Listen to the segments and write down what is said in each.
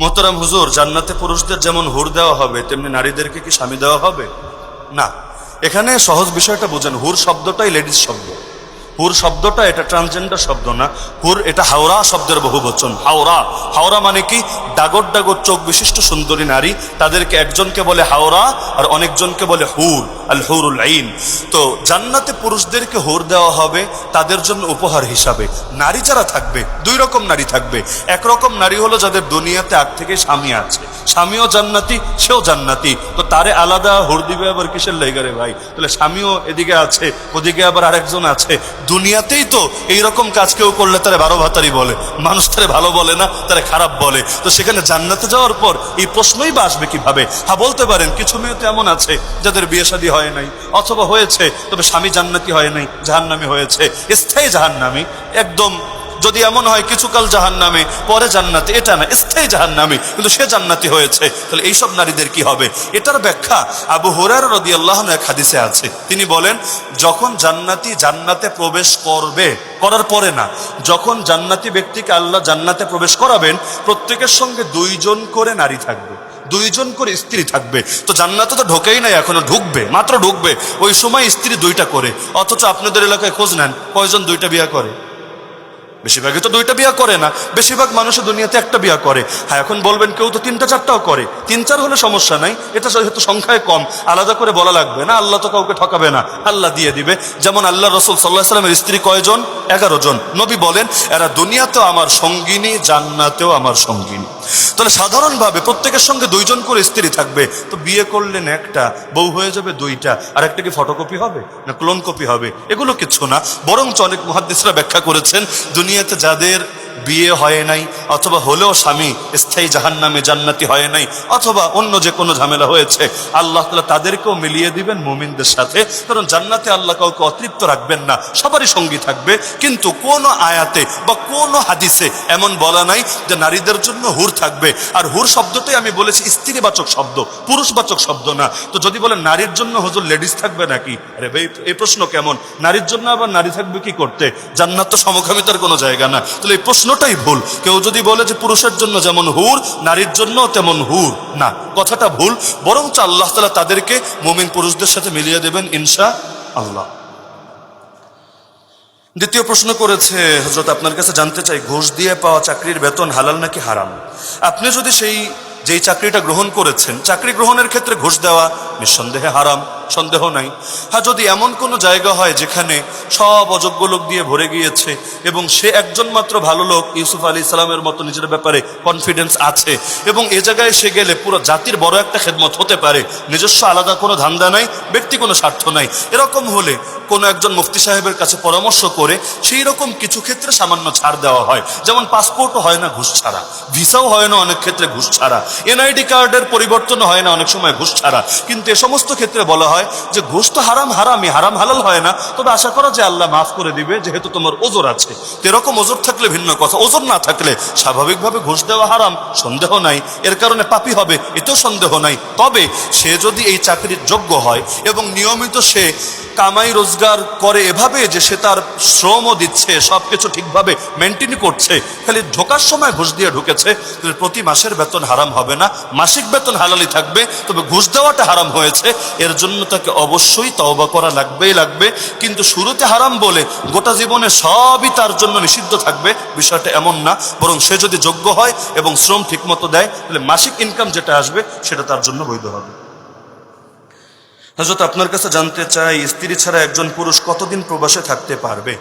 মোহতারাম হুজুর, জান্নাতে পুরুষদের যেমন হুর দেওয়া হবে, তেমনি নারীদেরকে কি স্বামী দেওয়া হবে? না। এখানে সহজ বিষয়টা বুঝেন, হুর শব্দটাই লেডিস শব্দ। হুর শব্দটা এটা ট্রান্সজেন্ডার শব্দ না। হুর এটা হাওড়া শব্দের বহু বচন হাওড়া হাওড়া মানে কি? ডাগর ডাগর চোখ বিশিষ্ট সুন্দরী নারী। তাদেরকে একজনকে বলে হাওড়া আর অনেকজনকে বলে হুর, আল হুরুল আইন। তো জান্নাতে পুরুষদেরকে হুর দেওয়া হবে তাদের জন্য উপহার হিসাবে। নারী যারা থাকবে, দুই রকম নারী থাকবে। একরকম নারী হলো যাদের দুনিয়াতে আগ থেকে স্বামী আছে। স্বামীও জান্নাতি, সেও জান্নাতি। তো তারে আলাদা হুর দিবে আবার কিসের লেগারে ভাই? তাহলে স্বামীও এদিকে আছে, ওদিকে আবার আরেকজন আছে। দুনিয়াতেই তো এইরকম কাজ কেউ করলে তারা বারো ভাতারি বলে। মানুষ তারে ভালো বলে না, তারা খারাপ বলে। তো সেখানে জান্নাতে যাওয়ার পর এই প্রশ্নই বা আসবে কীভাবে? হ্যাঁ বলতে পারেন, কিছু মেয়ে তো এমন আছে যাদের বিয়ে শাদী হয় নাই, অথবা হয়েছে, তবে স্বামী জান্নাতি হয় নাই, জাহান্নামি হয়েছে। স্থায়ী জাহান্নামি, একদম যদি এমন হয় কিছুকাল জাহান নামে পরে জান্নাতি। এটা না, স্থায়ী জাহান নামে কিন্তু সে জান্নাতি হয়েছে। তাহলে এইসব নারীদের কি হবে? এটার ব্যাখ্যা আবু হোরার রদি আল্লাহ এক হাদিসে আছে। তিনি বলেন, যখন জান্নাতি জান্নাতে প্রবেশ করবে, করার পরে না, যখন জান্নাতি ব্যক্তিকে আল্লাহ জান্নাতে প্রবেশ করাবেন, প্রত্যেকের সঙ্গে দুইজন করে নারী থাকবে। দুইজন করে স্ত্রী থাকবে। তো জান্নাতে তো ঢোকেই নাই, এখনও ঢুকবে, মাত্র ঢুকবে। ওই সময় স্ত্রী দুইটা করে। অথচ আপনাদের এলাকায় খোঁজ নেন, কয়জন দুইটা বিয়া করে? বেশিরভাগই তো দুইটা বিয়া করে না, বেশিরভাগ মানুষ দুনিয়াতে একটা বিয়া করে। হ্যাঁ এখন বলবেন কেউ তো তিনটা চারটাও করে। তিন চার হলে সমস্যা নাই, এটা হয়তো সংখ্যায় কম। আলাদা করে বলা লাগবে না, আল্লাহ তো কাউকে ঠকাবে না, আল্লাহ দিয়ে দিবে। যেমন আল্লাহ রসুল সাল্লাহ সাল্লামের স্ত্রী কয়জন? এগারো জন। নবী বলেন, এরা দুনিয়াতেও আমার সঙ্গিনী, জান্নাতেও আমার সঙ্গিনী। তাহলে সাধারণভাবে প্রত্যেকের সঙ্গে দুইজন করে স্ত্রী থাকবে, তো বিয়ে করলেন একটা, বউ হয়ে যাবে দুইটা, আর একটা কি ফটোকপি হবে? না ক্লোন কপি হবে? এগুলো কিছু না। বরঞ্চ অনেক মহাদিসরা ব্যাখ্যা করেছেন দুনিয়াতে যাদের বিয়ে হয় নাই, অথবা হলেও স্বামী স্থায়ী জাহান নামে জান্নাতি হয় নাই, অথবা অন্য যে কোনো ঝামেলা হয়েছে, আল্লাহ তালা তাদেরকেও মিলিয়ে দিবেন মুমিনদের সাথে, কারণ জান্নাতে আল্লাহ কাউকে অতৃপ্ত রাখবেন না, সবারই সঙ্গী থাকবে, কিন্তু কোন আয়াতে বা কোন হাদিসে এমন বলা নাই যে নারীদের জন্য হুর থাকবে। আর হুর শব্দটাই আমি বলেছি স্ত্রীবাচক শব্দ, পুরুষবাচক শব্দ না। তো যদি বলেন নারীর জন্য হুজুর লেডিস থাকবে নাকি? আরে ভাই, এই প্রশ্ন কেমন? নারীর জন্য আবার নারী থাকবে কি করতে? জান্নাত তো সমকামিতার কোনো জায়গা না। তাহলে এই প্রশ্নটাই ভুল। কেউ যদি বলে যে পুরুষের জন্য যেমন হুর, নারীর জন্য তেমন হুর। না, কথাটা ভুল। বরঞ্চ আল্লাহ তালা তাদেরকে মোমিন পুরুষদের সাথে মিলিয়ে দেবেন, ইনশা আল্লাহ। দ্বিতীয় প্রশ্ন করেছে হজরত আপনার কাছে জানতে চাই, ঘুষ দিয়ে পাওয়া চাকরির বেতন হালাল নাকি হারাম? আপনি যদি সেই যেই চাকরিটা গ্রহণ করেছেন, চাকরি গ্রহণের ক্ষেত্রে ঘুষ দেওয়া নিঃসন্দেহে হারাম, সন্দেহ নাই। হ্যাঁ যদি এমন কোনো জায়গা হয় যেখানে সব অযোগ্য লোক দিয়ে ভরে গিয়েছে এবং সে একজন মাত্র ভালো লোক, ইউসুফ আলী ইসলামের মতো নিজের ব্যাপারে কনফিডেন্স আছে এবং এ জায়গায় সে গেলে পুরো জাতির বড় একটা খেদমত হতে পারে, নিজস্ব আলাদা কোনো ধান্দা নাই, ব্যক্তি কোনো স্বার্থ নাই। এরকম হলে কোনো একজন মুফতি সাহেবের কাছে পরামর্শ করে সেই রকম কিছু ক্ষেত্রে সামান্য ছাড় দেওয়া হয়। যেমন পাসপোর্টও হয় না ঘুষ ছাড়া, ভিসাও হয় না অনেক ক্ষেত্রে ঘুষ ছাড়া। এনআইডি কার্ডের পরিবর্তন হয় না, অনেক সময় ঘুষ ছাড়া কিন্তু এ সমস্ত ক্ষেত্রে বলা হয় যে ঘুষ তো হারাম হারামই, হারাম হালাল হয় না। তবে আশা করা যে আল্লাহ মাফ করে দিবে, যেহেতু তোমার ওজোর আছে। এরকম ওজোর থাকলে ভিন্ন কথা। ওজোর না থাকলে স্বাভাবিকভাবে ঘুষ দেওয়া হারাম, সন্দেহ নাই। এর কারণে পাপি হবে, এতেও সন্দেহ নাই। তবে সে যদি এই চাকরির যোগ্য হয় এবং নিয়মিত সে কামাই রোজগার করে এভাবে যে সে তার শ্রমও দিচ্ছে সব কিছু ঠিকভাবে মেনটেন করছে, খালি ঢোকার সময় ঘুষ দিয়ে ঢুকেছে প্রতি মাসের বেতন হারাম হবে না, মাসিক বেতন হালালি থাকবে, তবে ঘুষ দেওয়াটা হারাম হয়েছে, এর জন্য তাকে অবশ্যই তওবা করা লাগবেই লাগবে, কিন্তু শুরুতে হারাম বলে গোটা জীবনে সবই তার জন্য নিষিদ্ধ থাকবে, বিষয়টা এমন না, বরং সে যদি যোগ্য হয় এবং শ্রম ঠিকমতো দেয়, তাহলে মাসিক ইনকাম যেটা আসবে, সেটা তার জন্য বৈধ হবে। হজরত আপনার কাছে জানতে চাই, স্ত্রী ছাড়া একজন পুরুষ কতদিন প্রবাসে থাকতে পারবে?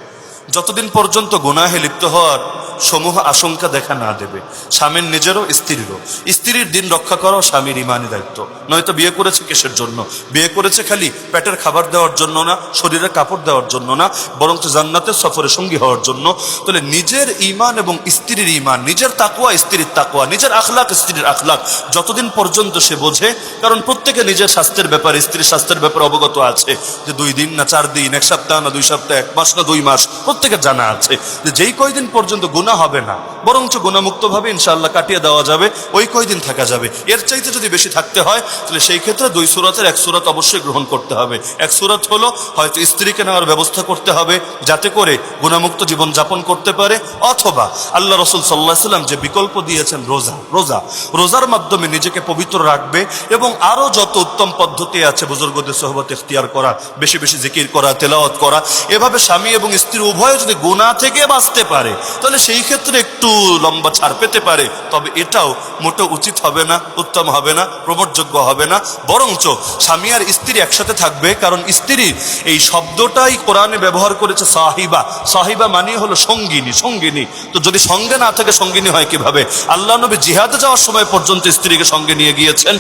যতদিন পর্যন্ত গুনাহে লিপ্ত হওয়ার সমূহ আশঙ্কা দেখা না দেবে। স্বামীর নিজেরও স্ত্রীরও স্ত্রীর দিন রক্ষা করাও স্বামীর ইমানি দায়িত্ব। নয়তো বিয়ে করেছে কিসের জন্য? বিয়ে করেছে খালি পেটের খাবার দেওয়ার জন্য না, শরীরে কাপড় দেওয়ার জন্য না বরং জান্নাতের সফরে সঙ্গী হওয়ার জন্য? তাহলে নিজের ইমান এবং স্ত্রীর ইমান, নিজের তাকুয়া স্ত্রীর তাকুয়া নিজের আখলাক স্ত্রীর আখলাক, যতদিন পর্যন্ত সে বোঝে, কারণ প্রত্যেকে নিজের স্বাস্থ্যের ব্যাপারে, স্ত্রীর স্বাস্থ্যের ব্যাপারে অবগত আছে। যে দুই দিন না চার দিন, এক সপ্তাহ না দুই সপ্তাহ, এক মাস না দুই মাস, প্রত্যেকের জানা আছে। যে যেই কয়দিন পর্যন্ত গুণা হবে না। বরঞ্চ গুণামুক্তভাবে ইনশাআল্লাহ কাটিয়ে দেওয়া যাবে, ওই কয়দিন থাকা যাবে। এর চাইতে যদি বেশি থাকতে হয়, তাহলে সেই ক্ষেত্রে দুই সুরাতের এক সুরাত অবশ্যই গ্রহণ করতে হবে। এক সুরাত হলো হয়তো স্ত্রীকে নেওয়ার ব্যবস্থা করতে হবে, যাতে করে গুণামুক্ত জীবন যাপন করতে পারে, অথবা আল্লাহ রসুল সাল্লাহ সাল্লাম যে বিকল্প দিয়েছেন রোজা রোজা, রোজার মাধ্যমে নিজেকে পবিত্র রাখবে এবং আরও যত উত্তম পদ্ধতি আছে বুজুর্গদের সহবত ইখতিয়ার করা, বেশি বেশি জিকির করা, তেলাওয়াত করা, এভাবে স্বামী এবং স্ত্রী উভয় যদি গুণা থেকে বাঁচতে পারে, তাহলে সেই ক্ষেত্রে একটু লম্বা ছাড় পেতে পারে, তবে এটাও মোটেও উচিত হবে না, উত্তম হবে না প্রমোটযোগ্য হবে না। বরঞ্চ স্বামী আর স্ত্রী একসাথে থাকবে, কারণ স্ত্রী এই শব্দটাই কোরআনে ব্যবহার করেছে সাহিবা। সাহিবা মানে হলো সঙ্গিনী সঙ্গিনী। তো যদি সঙ্গে না থাকে, সঙ্গিনী হয় কীভাবে? আল্লাহ নবী জিহাদে যাওয়ার সময় পর্যন্ত স্ত্রীকে সঙ্গে নিয়ে গিয়েছেন,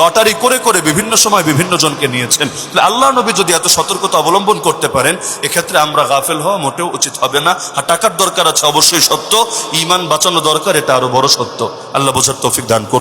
লটারি করে করে বিভিন্ন সময় বিভিন্ন জনকে নিয়েছেন। তাহলে আল্লাহ নবী যদি এত সতর্কতা অবলম্বন করতে পারেন, এক্ষেত্রে আমরা গাফেল হওয়া মোটেও উচিত হবে না। হ্যাঁ টাকার দরকার আছে অবশ্যই সত্য ইমান বাঁচানো দরকার এটা আরও বড় সত্য। আল্লাহ বোঝার তৌফিক দান করুন।